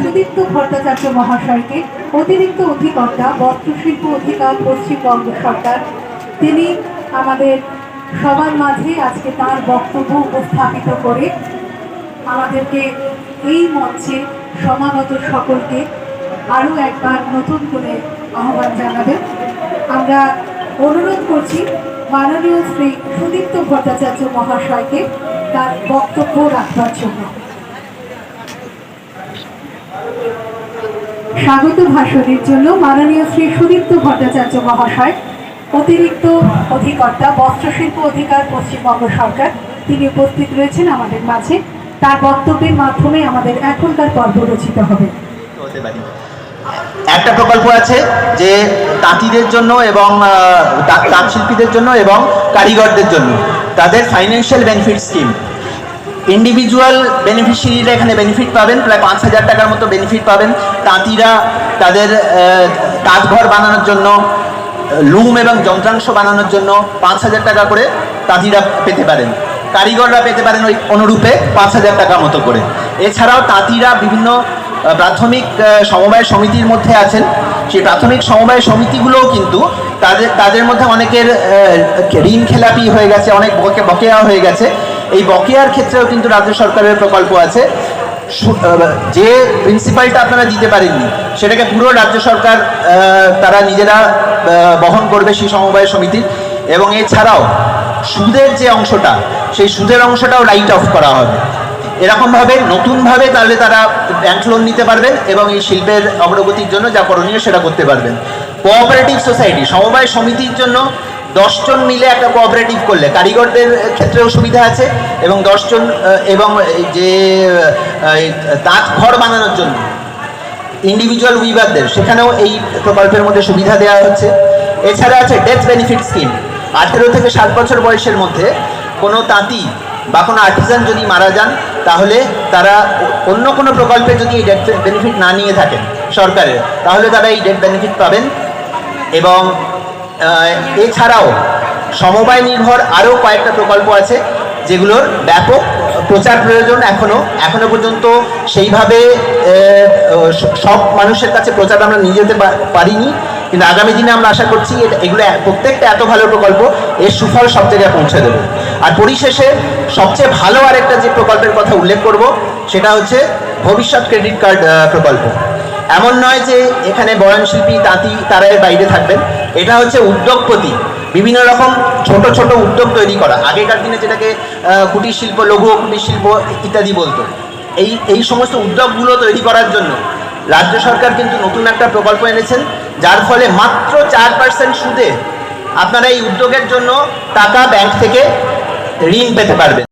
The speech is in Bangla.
সুদীপ্ত ভট্টাচার্য মহাশয়কে অতিরিক্ত অধিকর্তা, বস্ত্রশিল্প অধিকার, পশ্চিমবঙ্গ সরকার, তিনি আমাদের সবার মাঝে আজকে তার বক্তব্য উপস্থাপিত করে আমাদেরকে এই মঞ্চে সমাগত সকলকে আরও একবার নতুন করে আহ্বান জানাবেন। আমরা অনুরোধ করছি মাননীয় শ্রী সুদীপ্ত ভট্টাচার্য মহাশয়কে তার বক্তব্য রাখবার জন্য। স্বাগত ভাষণের জন্য মাননীয় শ্রী সুদীপ্ত ভট্টাচার্য মহাশয়, অতিরিক্ত অধিকর্তা, বস্ত্রশিল্প অধিকার, পশ্চিমবঙ্গ সরকার, তিনি উপস্থিত রয়েছেন আমাদের মাঝে। তার বক্তব্যের মাধ্যমে আমাদের এখনকার পর্ব রচিত হবে। একটা প্রকল্প আছে যে তাঁতিদের জন্য এবং তাঁত শিল্পীদের জন্য এবং কারিগরদের জন্য। তাদের ফাইন্যান্সিয়াল বেনিফিট স্কিম ইন্ডিভিজুয়াল বেনিফিশিয়ারিরা এখানে বেনিফিট পাবেন, প্রায় পাঁচ হাজার টাকার মতো বেনিফিট পাবেন। তাঁতিরা তাদের তাঁতঘর বানানোর জন্য, লুম এবং যন্ত্রাংশ বানানোর জন্য পাঁচ হাজার টাকা করে তাঁতিরা পেতে পারেন। কারিগররা পেতে পারেন ওই অনুরূপে পাঁচ হাজার টাকা মতো করে। এছাড়াও তাঁতিরা বিভিন্ন প্রাথমিক সমবায় সমিতির মধ্যে আছেন। সেই প্রাথমিক সমবায় সমিতিগুলোও কিন্তু তাদের তাদের মধ্যে অনেকের ঋণ খেলাপি হয়ে গেছে, অনেক বকে, বকেয়া হয়ে গেছে। এই বকেয়ার ক্ষেত্রেও কিন্তু রাজ্য সরকারের প্রকল্প আছে। যে প্রিন্সিপালটা আপনারা দিতে পারেননি, সেটাকে পুরো রাজ্য সরকার তারা নিজেরা বহন করবে সেই সমবায় সমিতির। এবং এছাড়াও সুদের যে অংশটা, সেই সুদের অংশটাও রাইট অফ করা হবে। এরকমভাবে, নতুনভাবে তাহলে তারা ব্যাংক লোন নিতে পারবেন এবং এই শিল্পের অগ্রগতির জন্য যা করণীয় সেটা করতে পারবেন। কোঅপারেটিভ সোসাইটি সমবায় সমিতির জন্য দশজন মিলে একটা কোঅপারেটিভ করলে। কারিগরদের ক্ষেত্রেও সুবিধা আছে এবং দশজন এবং যে তাঁত ঘর বানানোর জন্য ইন্ডিভিজুয়াল উইভারদের সেখানেও এই প্রকল্পের মধ্যে সুবিধা দেওয়া হচ্ছে। এছাড়া আছে ডেথ বেনিফিট স্কিম আঠেরো থেকে সাত বছর বয়সের মধ্যে কোনো তাঁতি বা কোনো আর্টিজান যদি মারা যান, তাহলে তারা অন্য কোনো প্রকল্পে যদি এই ডেথ বেনিফিট না নিয়ে থাকেন সরকারের, তাহলে তারা এই ডেথ বেনিফিট পাবেন এবং এছাড়াও সমবায় নির্ভর আরও কয়েকটা প্রকল্প আছে, যেগুলোর ব্যাপক প্রচার প্রয়োজন এখনও এখনও পর্যন্ত সেইভাবে সব মানুষের কাছে প্রচার আমরা নিয়ে যেতে পারিনি। কিন্তু আগামী দিনে আমরা আশা করছি এগুলো প্রত্যেকটা এত ভালো প্রকল্প, এর সুফল সব জায়গায় পৌঁছে দেবে। আর পরিশেষে সবচেয়ে ভালো আরেকটা যে প্রকল্পের কথা উল্লেখ করব, সেটা হচ্ছে ভবিষ্যৎ ক্রেডিট কার্ড প্রকল্প। এমন নয় যে এখানে বয়নশিল্পী, তাঁতি তারা এর বাইরে থাকবেন। এটা হচ্ছে উদ্যোগপতি। বিভিন্ন রকম ছোট ছোট উদ্যোগ তৈরি করা। আগেকার দিনে যেটাকে কুটির শিল্প, লঘু কুটির শিল্প ইত্যাদি বলতো। এই এই সমস্ত উদ্যোগগুলো তৈরি করার জন্য রাজ্য সরকার কিন্তু নতুন একটা প্রকল্প এনেছেন, যার ফলে মাত্র চার পার্সেন্ট সুদে আপনারা এই উদ্যোগের জন্য টাকা ব্যাংক থেকে ঋণ পেতে পারবেন।